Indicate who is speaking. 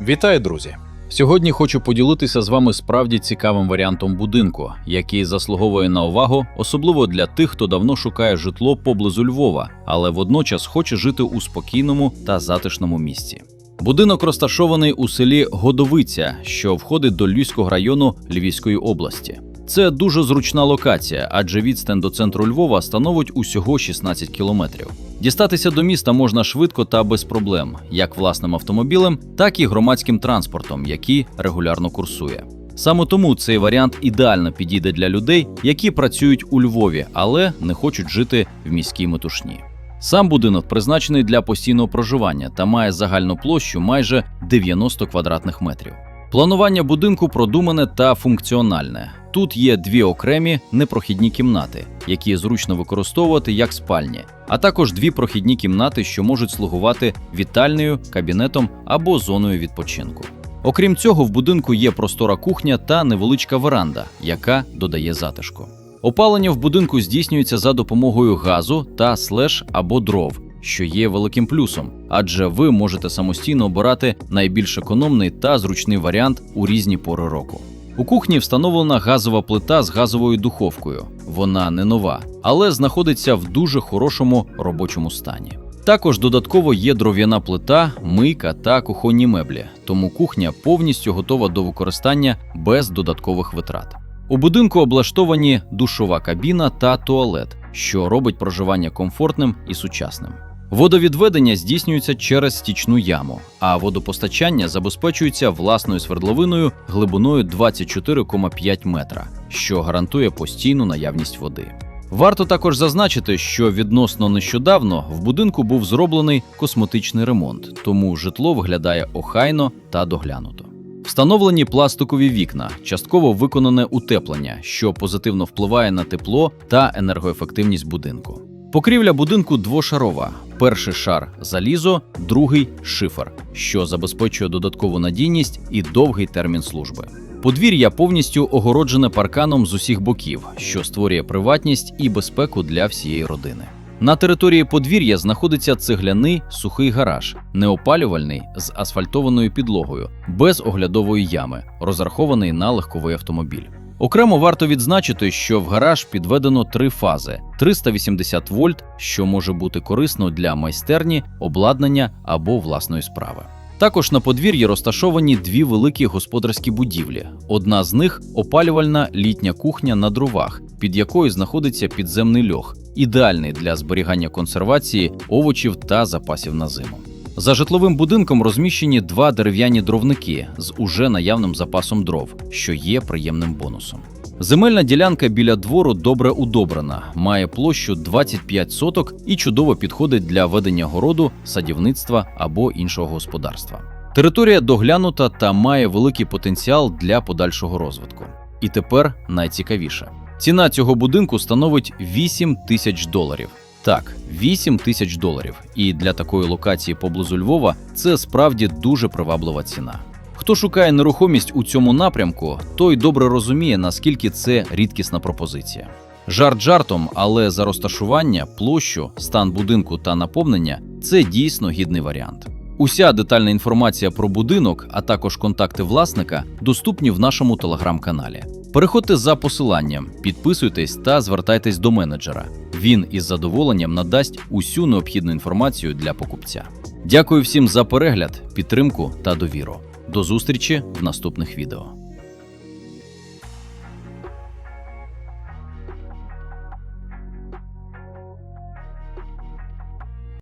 Speaker 1: Вітаю, друзі! Сьогодні хочу поділитися з вами справді цікавим варіантом будинку, який заслуговує на увагу, особливо для тих, хто давно шукає житло поблизу Львова, але водночас хоче жити у спокійному та затишному місці. Будинок розташований у селі Годовиця, що входить до Львівського району Львівської області. Це дуже зручна локація, адже відстань до центру Львова становить усього 16 кілометрів. Дістатися до міста можна швидко та без проблем, як власним автомобілем, так і громадським транспортом, який регулярно курсує. Саме тому цей варіант ідеально підійде для людей, які працюють у Львові, але не хочуть жити в міській метушні. Сам будинок призначений для постійного проживання та має загальну площу майже 90 квадратних метрів. Планування будинку продумане та функціональне. Тут є дві окремі непрохідні кімнати, які зручно використовувати як спальні, а також дві прохідні кімнати, що можуть слугувати вітальнею, кабінетом або зоною відпочинку. Окрім цього, в будинку є простора кухня та невеличка веранда, яка додає затишку. Опалення в будинку здійснюється за допомогою газу та слеш або дров, що є великим плюсом, адже ви можете самостійно обирати найбільш економний та зручний варіант у різні пори року. У кухні встановлена газова плита з газовою духовкою. Вона не нова, але знаходиться в дуже хорошому робочому стані. Також додатково є дров'яна плита, мийка та кухонні меблі, тому кухня повністю готова до використання без додаткових витрат. У будинку облаштовані душова кабіна та туалет, що робить проживання комфортним і сучасним. Водовідведення здійснюється через стічну яму, а водопостачання забезпечується власною свердловиною глибиною 24,5 метра, що гарантує постійну наявність води. Варто також зазначити, що відносно нещодавно в будинку був зроблений косметичний ремонт, тому житло виглядає охайно та доглянуто. Встановлені пластикові вікна, частково виконане утеплення, що позитивно впливає на тепло та енергоефективність будинку. Покрівля будинку двошарова. Перший шар залізо, другий шифер, що забезпечує додаткову надійність і довгий термін служби. Подвір'я повністю огороджене парканом з усіх боків, що створює приватність і безпеку для всієї родини. На території подвір'я знаходиться цегляний сухий гараж, неопалювальний з асфальтованою підлогою, без оглядової ями, розрахований на легковий автомобіль. Окремо варто відзначити, що в гараж підведено три фази: 380 вольт, що може бути корисно для майстерні, обладнання або власної справи. Також на подвір'ї розташовані дві великі господарські будівлі. Одна з них опалювальна літня кухня на дровах, під якою знаходиться підземний льох, ідеальний для зберігання консервації овочів та запасів на зиму. За житловим будинком розміщені два дерев'яні дровники з уже наявним запасом дров, що є приємним бонусом. Земельна ділянка біля двору добре удобрена, має площу 25 соток і чудово підходить для ведення городу, садівництва або іншого господарства. Територія доглянута та має великий потенціал для подальшого розвитку. І тепер найцікавіше: ціна цього будинку становить 8 тисяч доларів. Так, 8 тисяч доларів. І для такої локації поблизу Львова це справді дуже приваблива ціна. Хто шукає нерухомість у цьому напрямку, той добре розуміє, наскільки це рідкісна пропозиція. Жарт жартом, але за розташування, площу, стан будинку та наповнення це дійсно гідний варіант. Уся детальна інформація про будинок, а також контакти власника, доступні в нашому телеграм-каналі. Переходьте за посиланням, підписуйтесь та звертайтесь до менеджера. Він із задоволенням надасть усю необхідну інформацію для покупця. Дякую всім за перегляд, підтримку та довіру. До зустрічі в наступних відео.